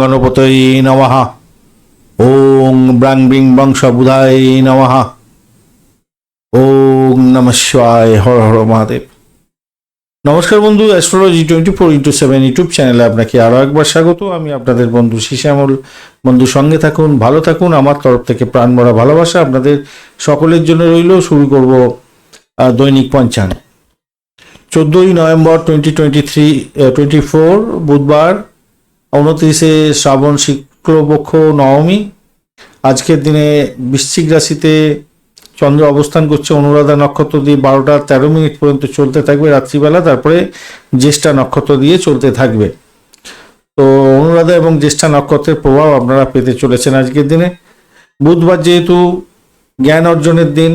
গণপতয়ে নমঃ। ওং ব্রাং বিং বংশ বুধায় নমঃ। ওং নম শিবায়, হর হর মহাদেব। নমস্কার বন্ধু astrology twenty four into seven YouTube চ্যানেলে আপনাকে আরও একবার স্বাগত। আমি আপনাদের বন্ধু শিশামল বন্ধু, সঙ্গে থাকুন, ভালো থাকুন। আমার তরফ থেকে প্রাণ ভরা ভালোবাসা আপনাদের সকলের জন্য রইল। শুরু করব দৈনিক পঞ্চাঙ্গ চোদ্দোই November twenty twenty three twenty four বুধবার। উনত্রিশে শ্রাবণ শুক্লপক্ষ নবমী। আজকের দিনে বৃশ্চিক রাশিতে চন্দ্র অবস্থান করছে অনুরাধা নক্ষত্র দিয়ে বারোটা তেরো মিনিট পর্যন্ত চলতে থাকবে রাত্রিবেলা, তারপরে জ্যেষ্ঠা নক্ষত্র দিয়ে চলতে থাকবে। তো অনুরাধা এবং জ্যেষ্ঠা নক্ষত্রের প্রভাব আপনারা পেতে চলেছেন আজকের দিনে। বুধবার যেহেতু জ্ঞান অর্জনের দিন,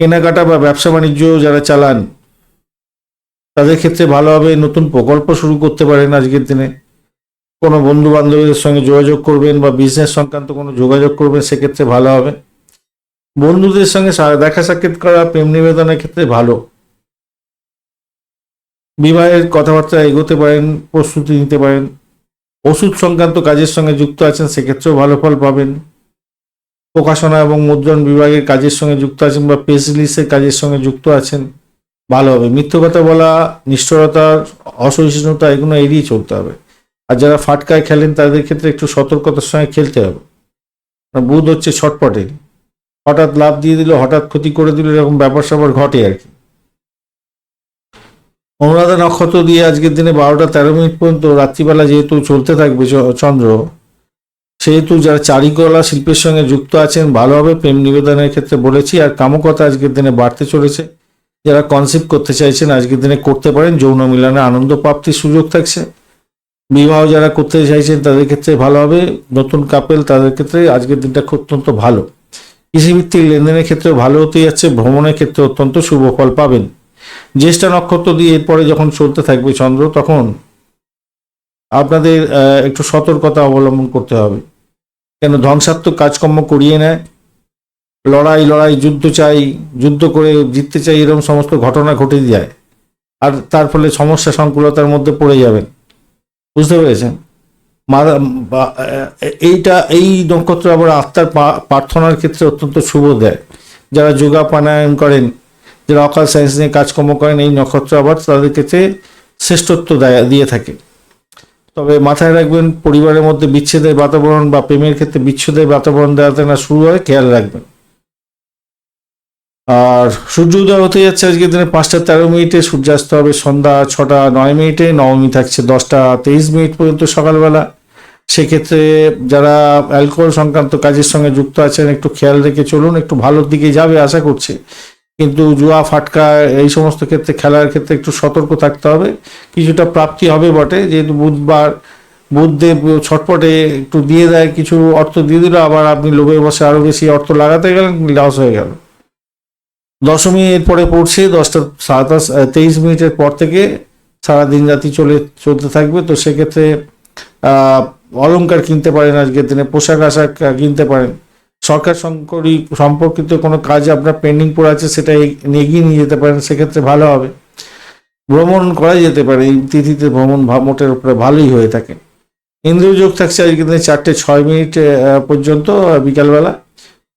কেনাকাটা বা ব্যবসা বাণিজ্য যারা চালান তাদের ক্ষেত্রে ভালোভাবে নতুন প্রকল্প শুরু করতে পারেন আজকের দিনে। কোনো বন্ধু বান্ধবীদের সঙ্গে যোগাযোগ করবেন বা বিজনেস সংক্রান্ত কোনো যোগাযোগ করবেন, সেক্ষেত্রে ভালো হবে। বন্ধুদের সঙ্গে দেখা সাক্ষাৎ করা, প্রেম নিবেদনের ক্ষেত্রে ভালো। বিবাহের কথাবার্তা এগোতে পারেন, প্রস্তুতি নিতে পারেন। ওষুধ সংক্রান্ত কাজের সঙ্গে যুক্ত আছেন, সেক্ষেত্রেও ভালো ফল পাবেন। প্রকাশনা এবং মুদ্রণ বিভাগের কাজের সঙ্গে যুক্ত আছেন বা প্রেস রিলিজের কাজের সঙ্গে যুক্ত আছেন। ভালো হবে। মিথ্য কথা বলা, নিষ্ঠুরতা, অসহিষ্ণুতা, এগুলো এড়িয়ে চলতে হবে। আর যারা ফাটকায় খেলেন, তাদের ক্ষেত্রে একটু সতর্কতার সঙ্গে খেলতে হবে। বুধ হচ্ছে ছটপটে। হঠাৎ লাভ দিয়ে দিল, হঠাৎ ক্ষতি করে দিল, এরকম ব্যাপার স্যাপার ঘটে আর কি। অনুরাধা নক্ষত্র দিয়ে আজকের দিনে বারোটা তেরো মিনিট পর্যন্ত রাত্রিবেলা যেহেতু চলতে থাকবে চন্দ্র, সেহেতু যারা চারিকলা শিল্পের সঙ্গে যুক্ত আছেন, ভালোভাবে প্রেম নিবেদনের ক্ষেত্রে বলেছি। আর কামকতা আজকের দিনে বাড়তে চলেছে। যারা কনসেপ্ট করতে চাইছেন, আজকের দিনে করতে পারেন। যৌন মিলনে আনন্দ প্রাপ্তির সুযোগ থাকছে। বিবাহ যারা করতে চাইছেন, তাদের ক্ষেত্রে ভালো হবে। নতুন কাপেল তাদের ক্ষেত্রে আজকের দিনটা অত্যন্ত ভালো। কৃষিভিত্তিক লেনদেনের ক্ষেত্রে ভালো হতে যাচ্ছে। ভ্রমণের ক্ষেত্রে অত্যন্ত শুভ ফল পাবেন। জ্যেষ্ঠা নক্ষত্র দিয়ে এরপরে যখন চলতে থাকবে চন্দ্র, তখন আপনাদের একটু সতর্কতা অবলম্বন করতে হবে। কেন? ধ্বংসাত্মক কাজকর্ম করিয়ে নেয়। লড়াই লড়াই, যুদ্ধ চাই, যুদ্ধ করে জিততে চাই, এরকম সমস্ত ঘটনা ঘটে যায়। আর তার ফলে সমস্যা সংকুলতার মধ্যে পড়ে যাবেন। বুঝতে পেরেছেন? এইটা, এই নক্ষত্র আবার আত্মার প্রার্থনার ক্ষেত্রে অত্যন্ত শুভ দেয়। যারা যোগা প্রাণায়াম করেন, যারা অকাল সায়েন্স নিয়ে কাজকর্ম করেন, এই নক্ষত্র আবার তাদের ক্ষেত্রে শ্রেষ্ঠত্ব দেয়- দিয়ে থাকে। তবে মাথায় রাখবেন, পরিবারের মধ্যে বিচ্ছেদের বাতাবরণ বা প্রেমের ক্ষেত্রে বিচ্ছেদের বাতাবরণ দেওয়াতে না শুরু হয়, খেয়াল রাখবেন। আর সূর্য উদয় হতে যাচ্ছে আজকের দিনে পাঁচটা তেরো মিনিটে, সূর্যাস্ত হবে সন্ধ্যা ছটা, নয় মিনিটে, নবমী থাকছে দশটা তেইশ মিনিট পর্যন্ত সকালবেলা। সেক্ষেত্রে যারা অ্যালকোহল সংক্রান্ত কাজের সঙ্গে যুক্ত আছেন, একটু খেয়াল রেখে চলুন, একটু ভালোর দিকে যাবে আশা করছি। কিন্তু জুয়া, ফাটকা, এই সমস্ত ক্ষেত্রে, খেলার ক্ষেত্রে একটু সতর্ক থাকতে হবে। কিছুটা প্রাপ্তি হবে বটে, যেহেতু বুধবার, বুধদেব ছটপটে একটু দিয়ে দেয়, কিছু অর্থ দিয়ে দিল, আবার আপনি লোভে বসে আরও বেশি অর্থ লাগাতে গেলেন লস হয়ে গেল। দশমী এরপরে পড়ছে দশটা সাতাশ তেইশ মিনিটের পর থেকে সারা দিন রাতি চলে চলতে থাকবে। তো সেক্ষেত্রে আহ, অলংকার কিনতে পারেন আজকের দিনে পোশাক আশাক কিনতে পারেন। সরকার সংকরি সম্পর্কিত কোনো কাজ আপনার পেন্ডিং পড়ে আছে সেটা এগ- এগিয়ে নিয়ে যেতে পারেন সেক্ষেত্রে ভালো হবে। ভ্রমণ করা যেতে পারে এই তিথিতে ভ্রমণ মোটের উপরে ভালোই হয়ে থাকে। ইন্দ্রিয় যোগ থাকছে আজকের দিনে চারটে ছয় মিনিট পর্যন্ত বিকালবেলা।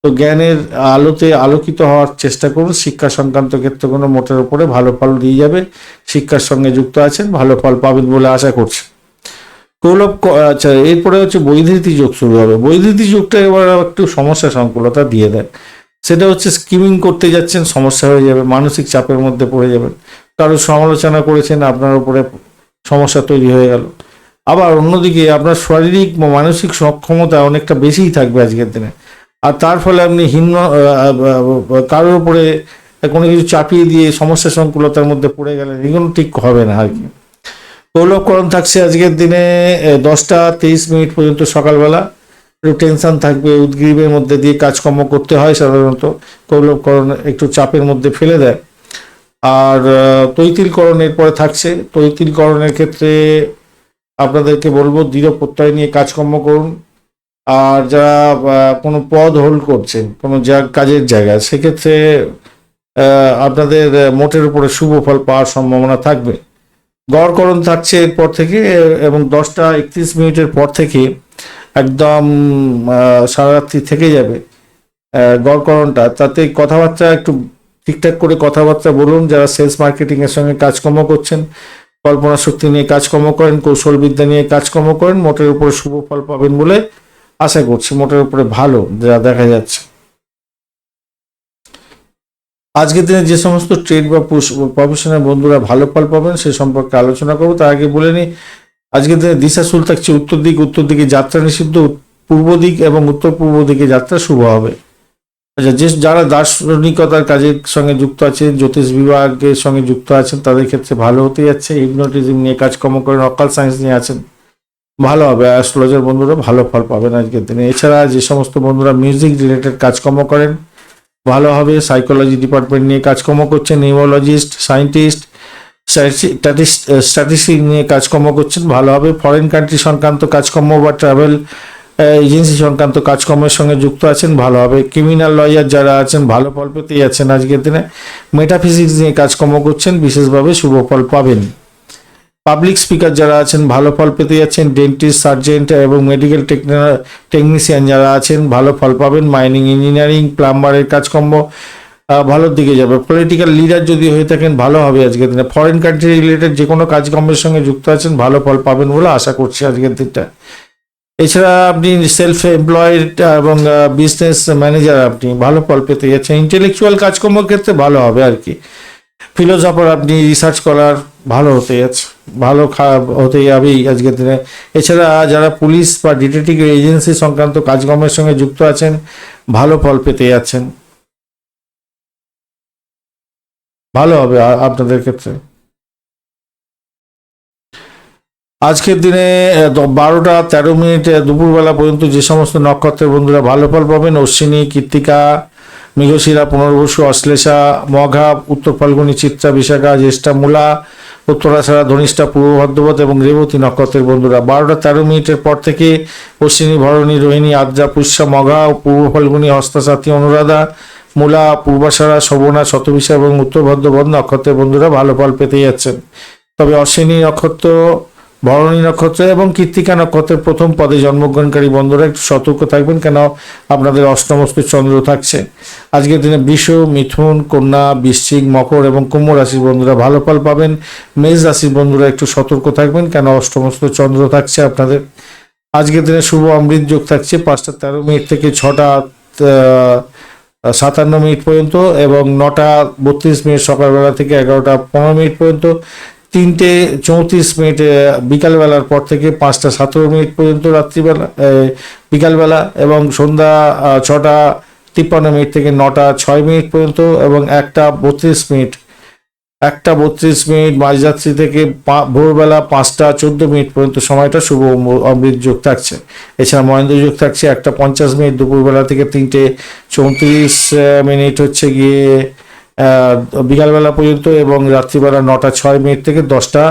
তো জ্ঞানের আলোতে আলোকিত হওয়ার চেষ্টা করুন। শিক্ষা সংক্রান্ত ক্ষেত্রে কোনো মোটের উপরে ভালো ফল দিয়ে যাবে। শিক্ষার সঙ্গে যুক্ত আছেন, ভালো ফল পাবেন বলে আশা করছি। ক- আচ্ছা এরপরে হচ্ছে বৈধৃতি যোগ শুরু হবে। বৈধৃতি যোগটা এবার একটু সমস্যা সংকুলতা দিয়ে দেয় সেটা হচ্ছে স্কিমিং করতে যাচ্ছেন, সমস্যা হয়ে যাবে, মানসিক চাপের মধ্যে পড়ে যাবেন। কারও সমালোচনা করেছেন, আপনার উপরে সমস্যা তৈরি হয়ে গেল। আবার অন্যদিকে আপনার শারীরিক মানসিক সক্ষমতা অনেকটা বেশিই থাকবে আজকের দিনে। আর তার ফলে আপনি হীন কারোর উপরে কোনো কিছু চাপিয়ে দিয়ে সমস্যা সংকুলতার মধ্যে পড়ে গেলেন, এগুলো ঠিক হবে না আর কি। কৌলভকরণ থাকছে আজকের দিনে দশটা তেইশ মিনিট পর্যন্ত সকালবেলা। একটু টেনশন থাকবে, উদ্গ্রীবের মধ্যে দিয়ে কাজকর্ম করতে হয় সাধারণত। কৌলভকরণ একটু চাপের মধ্যে ফেলে দেয়। আর তৈতিলকরণ এরপরে থাকছে। তৈতিলকরণের ক্ষেত্রে আপনাদেরকে বলব, দৃঢ় প্রত্যয় নিয়ে কাজকর্ম করুন। আর যারা কোনো পদ হোল্ড করছেন, কোনো যা কাজের জায়গায় সেক্ষেত্রে আপনাদের মোটের উপরে শুভ ফল পাওয়ার সম্ভাবনা থাকবে। গড়করণ থাকছে এরপর থেকে, এবং দশটা একত্রিশ মিনিটের পর থেকে একদম সারারাত্রি থেকে যাবে গড়করণটা তাতে কথাবার্তা একটু ঠিকঠাক করে কথাবার্তা বলুন, যারা সেলস মার্কেটিং এর সঙ্গে কাজকর্ম করছেন, কল্পনা শক্তি নিয়ে কাজকর্ম করেন কৌশল বিদ্যা নিয়ে কাজকর্ম করেন, মোটের উপরে শুভ ফল পাবেন বলে আশা করছি মোটের উপরে ভালো যা দেখা যাচ্ছে। আজকের দিনে যে সমস্ত ট্রেড বা প্রফেশনাল বন্ধুরা ভালো ফল পাবেন সে সম্পর্কে আলোচনা করব। তার আগে বলে নিই, আজকের দিনে দিশা শুল থাকছে উত্তর দিক, উত্তর দিকে যাত্রা নিষিদ্ধ, পূর্ব দিক এবং উত্তর পূর্ব দিকে যাত্রা শুভ হবে। আচ্ছা যে যারা দার্শনিকতার কাজের সঙ্গে যুক্ত আছেন, জ্যোতিষ বিভাগের সঙ্গে যুক্ত আছেন, তাদের ক্ষেত্রে ভালো হতে যাচ্ছে। হিপনোটিজম নিয়ে কাজকর্ম করেন, অকাল সায়েন্স নিয়ে আছেন। ভালো হবে অ্যাস্ট্রোলজার বন্ধুরা ভালো ফল পাবেন আজকের দিনে। এছাড়া যে সমস্ত বন্ধুরা মিউজিক রিলেটেড কাজকর্ম করেন, ভালো হবে সাইকোলজি ডিপার্টমেন্ট নিয়ে কাজকর্ম করছেন নিউমোলজিস্ট সায়েন্টিস্ট স্ট্যাটিস্টিক নিয়ে কাজকর্ম করছেন, ভালো হবে। ফরেন কান্ট্রি সংক্রান্ত কাজকর্ম বা ট্রাভেল এজেন্সি সংক্রান্ত কাজকর্মের সঙ্গে যুক্ত আছেন, ভালো হবে। ক্রিমিনাল লয়ার যারা আছেন, ভালো ফল পেতেই আছেন আজকের দিনে। মেটাফিজিক্স নিয়ে কাজকর্ম করছেন, বিশেষভাবে শুভ ফল পাবেন। পাবলিক স্পিকার যারা আছেন, ভালো ফল পেতে যাচ্ছেন ডেন্টিস্ট সার্জেন্ট এবং মেডিকেল টেকনিশিয়ান যারা আছেন, ভালো ফল পাবেন। মাইনিং ইঞ্জিনিয়ারিং প্লাম্বারের কাজকর্ম ভালোর দিকে যাবে। পলিটিক্যাল লিডার যদি হয়ে থাকেন, ভালো হবে আজকের দিনে। ফরেন কান্ট্রি রিলেটেড যে কোনো কাজকর্মের সঙ্গে যুক্ত আছেন, ভালো ফল পাবেন বলে আশা করছি আজকের দিনটা। এছাড়া আপনি সেলফ এমপ্লয়েড এবং বিজনেস ম্যানেজার আপনি, ভালো ফল পেতে যাচ্ছেন। ইন্টেলেকচুয়াল কাজকর্মের ক্ষেত্রে ভালো হবে আর কি। ফিলোসফার আপনি রিসার্চ করার ভালো হতে ভালো হতে যাবেই আজকের দিনে। এছাড়া যারা পুলিশ বা ডিটেকটিভ এজেন্সি সংক্রান্ত কাজকর্মের সঙ্গে যুক্ত আছেন, ভালো ফল পেতে যাচ্ছেন ভালো হবে আপনাদের ক্ষেত্রে। আজকের দিনে বারোটা তেরো মিনিট দুপুরবেলা পর্যন্ত যে সমস্ত নক্ষত্রের বন্ধুরা ভালো ফল পাবেন, অশ্বিনী, কৃত্তিকা মৃগশিরা, পুনর্বসু, অশ্লেষা, মঘা, উত্তর ফাল্গুনি, চিত্রা, বিশাখা, জ্যেষ্ঠা, মূলা, উত্তরাষাঢ়া, ধনিষ্ঠা, পূর্ব ভদ্রপদ এবং রেবতী নক্ষত্রের বন্ধুরা। বারোটা তেরো মিনিটের পর থেকে অশ্বিনী, ভরণী, রোহিণী, আদ্রা, পুষ্যা, মঘা, পূর্ব ফাল্গুনী হস্তাসাথী অনুরাধা, মূলা, পূর্বাষাঢ়া, শোভনা, শতবিশা এবং উত্তর ভদ্রপদ নক্ষত্রের বন্ধুরা ভালো ফল পেতে যাচ্ছেন। তবে অশ্বিনী নক্ষত্র ভরণী নক্ষত্র এবং কৃত্তিকা নক্ষত্রের প্রথম পদে জন্মগ্রহণকারী বন্ধুরা, একটু সতর্ক থাকবেন কেন? আপনাদের অষ্টমস্ত চন্দ্র থাকছে। আজকের দিনে বৃষ, মিথুন, কন্যা, বৃশ্চিক, মকর এবং কুম্ভ রাশির বন্ধুরা ভালো ফল পাবেন। মেষ রাশির বন্ধুরা একটু সতর্ক থাকবেন কেন? অষ্টমস্ত চন্দ্র থাকছে আপনাদের। আজকের দিনে শুভ অমৃত যোগ থাকছে পাঁচটা তেরো মিনিট থেকে ছটা সাতান্ন মিনিট পর্যন্ত এবং নটা বত্রিশ মিনিট সকালবেলা থেকে এগারোটা পনেরো মিনিট পর্যন্ত। তিনটে চৌত্রিশ মিনিট বিকালবেলার পর থেকে পাঁচটা সতেরো মিনিট পর্যন্ত রাত্রিবেলা বিকালবেলা এবং সন্ধ্যা ছটা তিপ্পান্ন মিনিট থেকে নটা ছয় মিনিট পর্যন্ত এবং একটা বত্রিশ মিনিট, একটা বত্রিশ মিনিট মাঝরাত্রি থেকে ভোরবেলা পাঁচটা চোদ্দ মিনিট পর্যন্ত সময়টা শুভ অম- অমৃত যোগ থাকছে। এছাড়া মহেন্দ্র যোগ থাকছে একটা পঞ্চাশ মিনিট, দুপুরবেলা থেকে তিনটে চৌত্রিশ মিনিট হচ্ছে গিয়ে বিকালবেলা পর্যন্ত এবং রাত্রিবেলা নটা ছয় মিনিট থেকে দশটা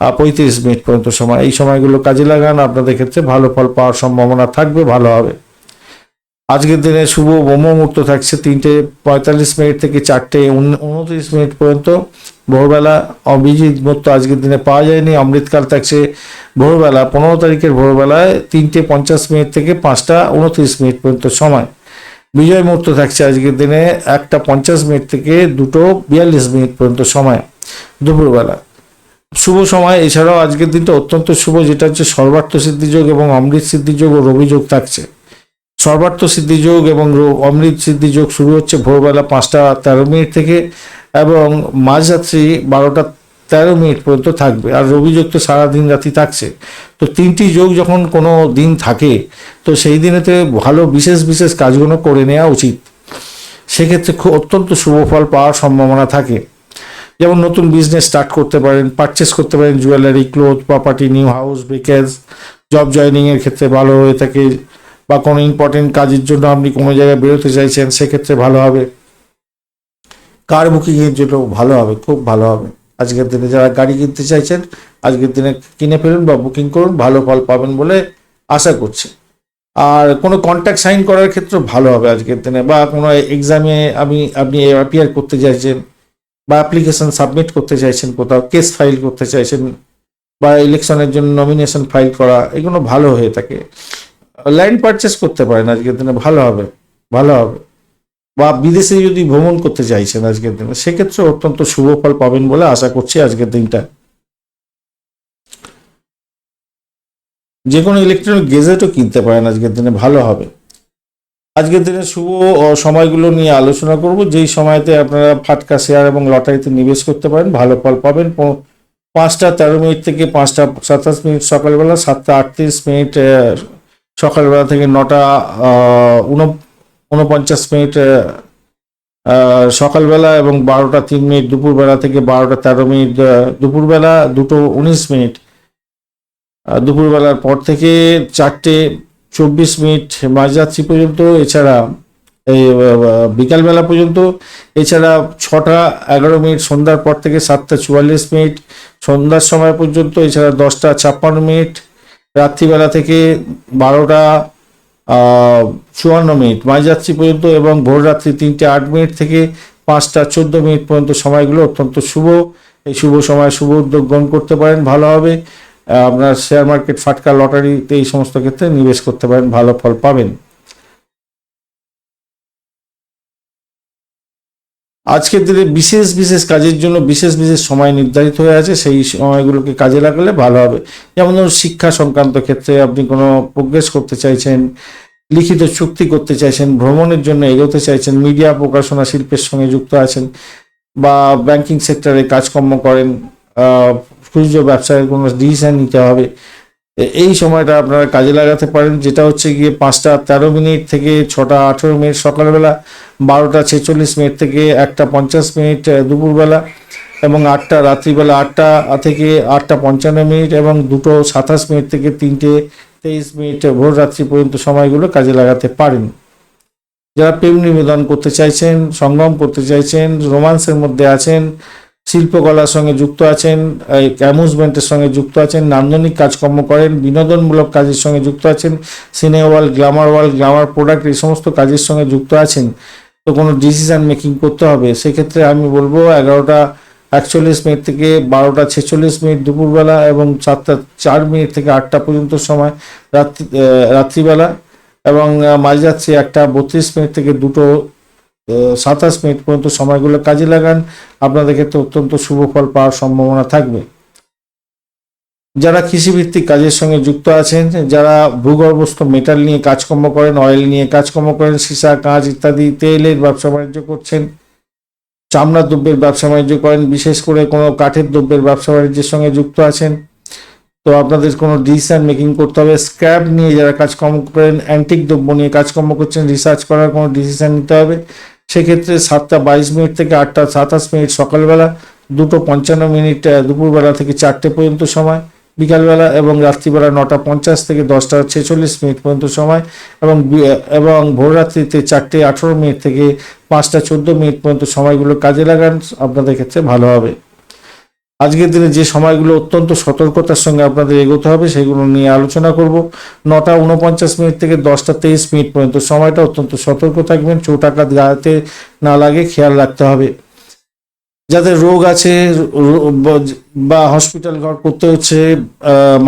পঁয়ত্রিশ মিনিট পর্যন্ত সময়। এই সময়গুলো কাজে লাগান, আপনাদের ক্ষেত্রে ভালো ফল পাওয়ার সম্ভাবনা থাকবে, ভালো হবে। আজকের দিনে শুভ ব্রহ্ম মুহূর্ত থাকছে তিনটে পঁয়তাল্লিশ মিনিট থেকে চারটে উনত্রিশ মিনিট পর্যন্ত। ভোরবেলা অভিজিৎ মুহূর্ত আজকের দিনে পাওয়া যায়নি, অমৃতকাল থাকছে ভোরবেলা, পনেরো তারিখের ভোরবেলায় তিনটে পঞ্চাশ মিনিট থেকে পাঁচটা উনত্রিশ মিনিট পর্যন্ত সময়। বিজয় মুহূর্ত থাকছে আজকের দিনে একটা পঞ্চাশ মিনিট থেকে দুটো বিয়াল্লিশ মিনিট পর্যন্ত সময়, দুপুরবেলা। শুভ সময়, এছাড়াও আজকের দিনটা অত্যন্ত শুভ, যেটা হচ্ছে সর্বার্থ সিদ্ধিযোগ এবং অমৃত সিদ্ধিযোগ ও রবিযোগ থাকছে। সর্বার্থ সিদ্ধিযোগ এবং অমৃত সিদ্ধিযোগ শুরু হচ্ছে ভোরবেলা পাঁচটা তেরো মিনিট থেকে এবং মাঝরাত্রি বারোটা তেরো মিনিট পর্যন্ত থাকবে। আর রবিযোগ তো সারাদিন রাতি থাকছে। তো তিনটি যোগ যখন কোনো দিন থাকে, তো সেই দিনেতে ভালো বিশেষ বিশেষ কাজগুলো করে নেওয়া উচিত। সেক্ষেত্রে খুব অত্যন্ত শুভ ফল পাওয়ার সম্ভাবনা থাকে। যেমন নতুন বিজনেস স্টার্ট করতে পারেন পারচেস করতে পারেন jewellery cloth property new house brokerage job joining এর ক্ষেত্রে ভালো হয়ে থাকে বা কোনো ইম্পর্টেন্ট কাজের জন্য আপনি কোনো জায়গায় বেরোতে চাইছেন, সেক্ষেত্রে ভালো হবে। কার বুকিংয়ের জন্য ভালো হবে, খুব ভালো হবে। আজকের দিনে যারা গাড়ি কিনতে চাইছেন, আজকের দিনে কিনে ফেলুন বা বুকিং করুন, ভালো ফল পাবেন বলে আশা করছি। আর কোনো কন্ট্যাক্ট সাইন করার ক্ষেত্রে ভালো হবে আজকের দিনে, বা কোনো এক্সামে আমি, আপনি অ্যাপিয়ার করতে চাইছেন, বা অ্যাপ্লিকেশন সাবমিট করতে চাইছেন কোথাও কেস ফাইল করতে চাইছেন, বা ইলেকশনের জন্য নমিনেশন ফাইল করা, এগুলো ভালো হয়ে থাকে। ল্যান্ড পারচেস করতে পারেন আজকের দিনে, ভালো হবে ভালো হবে। বা বিদেশে যদি ভ্রমণ করতে চাইছেন আজকের দিনে, সেক্ষেত্রে অত্যন্ত শুভ ফল পাবেন বলে আশা করছি আজকের দিনটা। যে কোনো ইলেকট্রনিক গেজেটও কিনতে পারেন আজকের দিনে, ভালো হবে। আজকের দিনে শুভ সময়গুলো নিয়ে আলোচনা করব। যেই সময়তে আপনারা ফাটকা শেয়ার এবং লটারিতে নিবেশ করতে পারেন, ভালো ফল পাবেন। পাঁচটা তেরো মিনিট থেকে পাঁচটা সাতাশ মিনিট সকালবেলা, সাতটা আটত্রিশ মিনিট সকালবেলা থেকে নটা উন- উনপঞ্চাশ মিনিট সকালবেলা এবং বারোটা তিন মিনিট, দুপুরবেলা থেকে বারোটা তেরো মিনিট দুপুরবেলা দুটো উনিশ মিনিট দুপুরবেলার পর থেকে চারটে চব্বিশ মিনিট মাঝরাত্রি পর্যন্ত, এছাড়া এই বিকালবেলা পর্যন্ত, এছাড়া ছটা এগারো মিনিট, সন্ধ্যার পর থেকে সাতটা চুয়াল্লিশ মিনিট, সন্ধ্যার সময় পর্যন্ত, এছাড়া দশটা ছাপ্পান্ন মিনিট, রাত্রিবেলা থেকে বারোটা চুয়ান্ন মিনিট। মাঝরাত্রি পর্যন্ত এবং ভোররাত্রি তিনটে আট মিনিট থেকে পাঁচটা চোদ্দ মিনিট পর্যন্ত সময়গুলো অত্যন্ত শুভ। এই শুভ সময় শুভ উদ্যোগ গ্রহণ করতে পারেন, ভালো হবে। আপনার শেয়ার মার্কেট ফাটকা লটারিতে এই সমস্ত ক্ষেত্রে নিবেশ করতে পারেন, ভালো ফল পাবেন। আজকের দিনে বিশেষ বিশেষ কাজের জন্য বিশেষ বিশেষ সময় নির্ধারিত হয়ে আছে, সেই সময়গুলোকে কাজে লাগালে ভালো হবে। যেমন ধরুন, শিক্ষা সংক্রান্ত ক্ষেত্রে আপনি কোনো প্রোগ্রেস করতে চাইছেন, লিখিত চুক্তি করতে চাইছেন, ভ্রমণের জন্য এগোতে চাইছেন মিডিয়া প্রকাশনা শিল্পের সঙ্গে যুক্ত আছেন, বা ব্যাংকিং সেক্টরে কাজকর্ম করেন খুচরো ব্যবসায় কোনো ডিসিশন নিতে হবে এই সময়টা আপনারা কাজে লাগাতে পারেন, যেটা হচ্ছে গিয়ে পাঁচটা তেরো মিনিট থেকে ছটা আঠেরো মিনিট সকালবেলা, বারোটা ছেচল্লিশ মিনিট থেকে একটা পঞ্চাশ মিনিট দুপুরবেলা এবং আটটা রাত্রিবেলা আটটা থেকে আটটা পঞ্চান্ন মিনিট এবং দুটো সাতাশ মিনিট থেকে তিনটে তেইশ মিনিট ভোর রাত্রি পর্যন্ত সময়গুলো কাজে লাগাতে পারেন। যারা প্রেম নিবেদন করতে চাইছেন সংগ্রাম করতে চাইছেন, রোমান্সের মধ্যে আছেন শিল্পকলার সঙ্গে যুক্ত আছেন অ্যামুজমেন্টের সঙ্গে যুক্ত আছেন, নান্দনিক কাজকর্ম করেন, বিনোদনমূলক কাজের সঙ্গে যুক্ত আছেন cine world glamour world glamour product, এই সমস্ত কাজের সঙ্গে যুক্ত আছেন। তো কোনো ডিসিশন মেকিং করতে হবে। সেক্ষেত্রে আমি বলব এগারোটা একচল্লিশ মিনিট থেকে বারোটা ছেচল্লিশ মিনিট দুপুরবেলা এবং সাতটা চার মিনিট থেকে আটটা পর্যন্ত সময় রাত্রি রাত্রিবেলা এবং মাঝরাত্রি একটা বত্রিশ মিনিট থেকে দুটো সাতাশ মিনিট পর্যন্ত সময়গুলো কাজে লাগান। আপনাদের ক্ষেত্রে অত্যন্ত শুভ ফল পাওয়ার সম্ভাবনা থাকবে। যারা কৃষিভিত্তিক কাজের সঙ্গে যুক্ত আছেন, যারা ভূগর্ভস্থ মেটাল নিয়ে কাজকর্ম করেন, অয়েল নিয়ে কাজকর্ম করেন, সীসা, কাঁচ ইত্যাদি তেলের ব্যবসা বাণিজ্য করছেন, চামড়া দ্রব্যের ব্যবসা বাণিজ্য করেন, বিশেষ করে কোনো কাঠের দ্রব্যের ব্যবসা বাণিজ্যের সঙ্গে যুক্ত আছেন, তো আপনাদের কোনো ডিসিশন মেকিং করতে হবে। স্ক্র্যাপ নিয়ে যারা কাজকর্ম করেন অ্যান্টিক দ্রব্য নিয়ে কাজকর্ম করছেন রিসার্চ করার কোনো ডিসিশন নিতে হবে। সেক্ষেত্রে সাতটা বাইশ মিনিট থেকে আটটা সাতাশ মিনিট সকালবেলা, দুটো পঞ্চান্ন মিনিট দুপুরবেলা থেকে চারটে পর্যন্ত সময়, বিকালবেলা এবং রাত্রিবেলা নটা পঞ্চাশ থেকে দশটা ছেচল্লিশ মিনিট পর্যন্ত সময় এবং এবং ভোররাত্রিতে চারটে আঠেরো মিনিট থেকে পাঁচটা চোদ্দ মিনিট পর্যন্ত সময়গুলো কাজে লাগান। আপনাদের ক্ষেত্রে ভালো হবে। আজকের দিনে যে সময়গুলো অত্যন্ত সতর্কতার সঙ্গে আপনাদের এগোতে হবে, সেগুলো নিয়ে আলোচনা করব। নটা উনপঞ্চাশ মিনিট থেকে দশটা তেইশ মিনিট পর্যন্ত সময়টা অত্যন্ত সতর্ক থাকবেন, চোট আঘাত গাতে না লাগে, খেয়াল রাখতে হবে। যাদের রোগ আছে বা হসপিটাল ঘর করতে হচ্ছে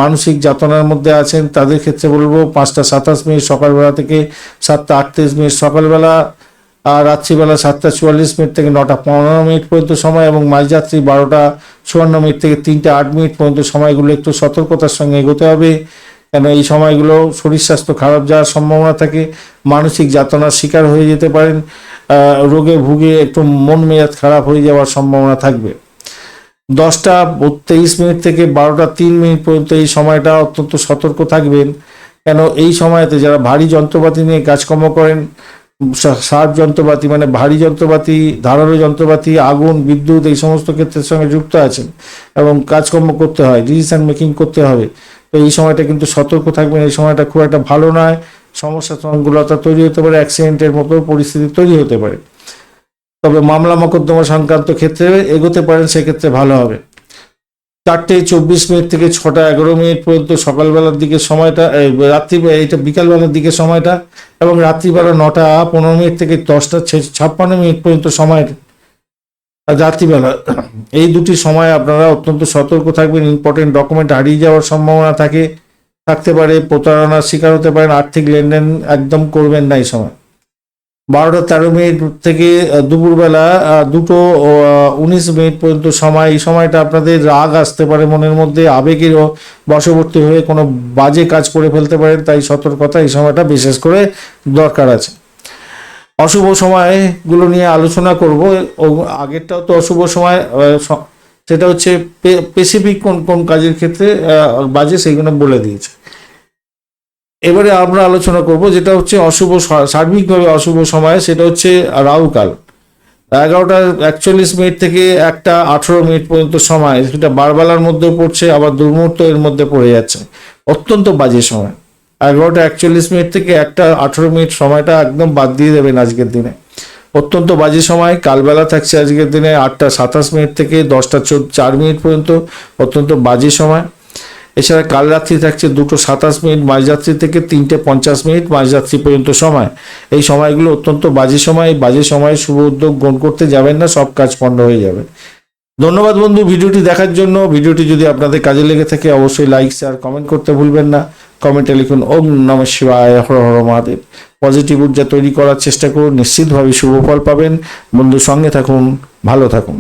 মানসিক যাতনার মধ্যে আছেন, তাদের ক্ষেত্রে বলব পাঁচটা সাতাশ মিনিট সকালবেলা থেকে সাতটা আটত্রিশ মিনিট সকালবেলা। আর রাত্রিবেলা সাতটা চুয়াল্লিশ মিনিট থেকে নটা পনেরো মিনিট পর্যন্ত সময় এবং মাঝরাত্রি বারোটা চুয়ান্ন মিনিট থেকে তিনটে আট মিনিট পর্যন্ত সময়গুলো একটু সতর্কতার সঙ্গে এগোতে হবে। কেন এই সময়গুলো শরীর স্বাস্থ্য খারাপ যাওয়ার সম্ভাবনা থাকে, মানসিক যাতনার শিকার হয়ে যেতে পারেন রোগে ভুগে একটু মন মেজাজ খারাপ হয়ে যাওয়ার সম্ভাবনা থাকবে। দশটা তেইশ মিনিট থেকে বারোটা তিন মিনিট পর্যন্ত এই সময়টা অত্যন্ত সতর্ক থাকবেন। কেন এই সময়তে যারা ভারী যন্ত্রপাতি নিয়ে কাজকর্ম করেন সার যন্ত্রপাতি মানে ভারী যন্ত্রপাতি, ধারালো যন্ত্রপাতি, আগুন, বিদ্যুৎ এই সমস্ত ক্ষেত্রের সঙ্গে যুক্ত আছেন এবং কাজকর্ম করতে হয় ডিসিশন মেকিং করতে হবে। তো এই সময়টা কিন্তু সতর্ক থাকবেন, এই সময়টা খুব একটা ভালো নয়। সমস্যা সংকুলতা তৈরি হতে পারে অ্যাক্সিডেন্টের মতো পরিস্থিতি তৈরি হতে পারে। তবে মামলা মোকদ্দমা সংক্রান্ত ক্ষেত্রে এগোতে পারেন, সেক্ষেত্রে ভালো হবে। চারটে চব্বিশ মিনিট থেকে ছটা এগারো মিনিট পর্যন্ত সকালবেলার দিকে সময়টা রাত্রি, এইটা বিকালবেলার দিকে সময়টা এবং রাত্রিবেলা নটা, পনেরো মিনিট থেকে দশটা ছাপ্পান্ন মিনিট পর্যন্ত সময়ের রাত্রিবেলা। এই দুটি সময় আপনারা অত্যন্ত সতর্ক থাকবেন ইম্পর্টেন্ট ডকুমেন্ট হারিয়ে যাওয়ার সম্ভাবনা থাকে, থাকতে পারে, প্রতারণার শিকার হতে পারেন, আর্থিক লেনদেন একদম করবেন না এই সময়। বারোটা তেরো মিনিট থেকে দুপুরবেলা দুটো উনিশ মিনিট পর্যন্ত সময়, এই সময়টা আপনাদের রাগ আসতে পারে মনের মধ্যে, আবেগের বশবর্তী হয়ে কোনো বাজে কাজ করে ফেলতে পারেন, তাই সতর্কতা এই সময়টা বিশেষ করে দরকার আছে। অশুভ সময়গুলো নিয়ে আলোচনা করব আগেরটাও তো অশুভ সময় সেটা হচ্ছে স্পেসিফিক কোন কোন কাজের ক্ষেত্রে বাজে সেইগুলো বলে দিয়েছে। এবারে আমরা আলোচনা করব যেটা হচ্ছে অশুভ সার্বিকভাবে অশুভ সময়, সেটা হচ্ছে রাহুকাল এগারোটা একচল্লিশ মিনিট থেকে একটা আঠেরো মিনিট পর্যন্ত সময়, সেটা বারবেলার মধ্যেও পড়ছে, আবার দুর্মুহূর্ত এর মধ্যে পড়ে যাচ্ছে। অত্যন্ত বাজে সময়। এগারোটা একচল্লিশ মিনিট থেকে একটা আঠেরো মিনিট সময়টা একদম বাদ দিয়ে দেবেন আজকের দিনে। অত্যন্ত বাজে সময়, কালবেলা থাকছে আজকের দিনে আটটা সাতাশ মিনিট থেকে দশটা চার মিনিট পর্যন্ত। অত্যন্ত বাজে সময়। এছাড়া কাল রাত্রি থাকছে দুটো সাতাশ মিনিট মাঝরাত্রি থেকে তিনটে পঞ্চাশ মিনিট মাঝরাত্রি পর্যন্ত সময়। এই সময়গুলো অত্যন্ত বাজে সময় বাজে সময়ে শুভ উদ্যোগ গ্রহণ করতে যাবেন না, সব কাজ পণ্ড হয়ে যাবে। ধন্যবাদ বন্ধু ভিডিওটি দেখার জন্য। ভিডিওটি যদি আপনাদের কাজে লেগে থাকে, অবশ্যই লাইক, শেয়ার, কমেন্ট করতে ভুলবেন না। কমেন্টে লিখুন, ওম নম শিবায় হর হর মহাদেব। পজিটিভ ঊর্জা তৈরি করার চেষ্টা করুন, নিশ্চিতভাবে শুভ ফল পাবেন। বন্ধু সঙ্গে থাকুন, ভালো থাকুন।